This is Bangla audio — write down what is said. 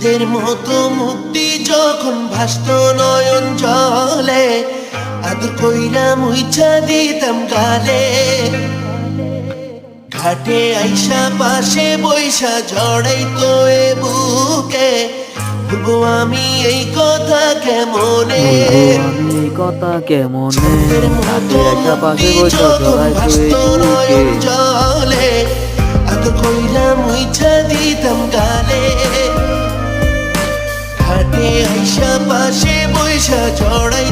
ফুলের মতো মুক্তি যখন ভাসত নয়ন জলে আদর কইরা মুইছা দিতাম গালে। ঘাটে আইসা পাশে বৈশা জড়াই তো এ বুকে ভুলবো আমি এই কথা কেমনে? এই কথা কেমনে? হাতে একটা পাশে বসে জড়াই তুই বুকে। জলে এত কইরা মুইছা দিতাম গালে। আইসা পাশে বৈশা জড়াই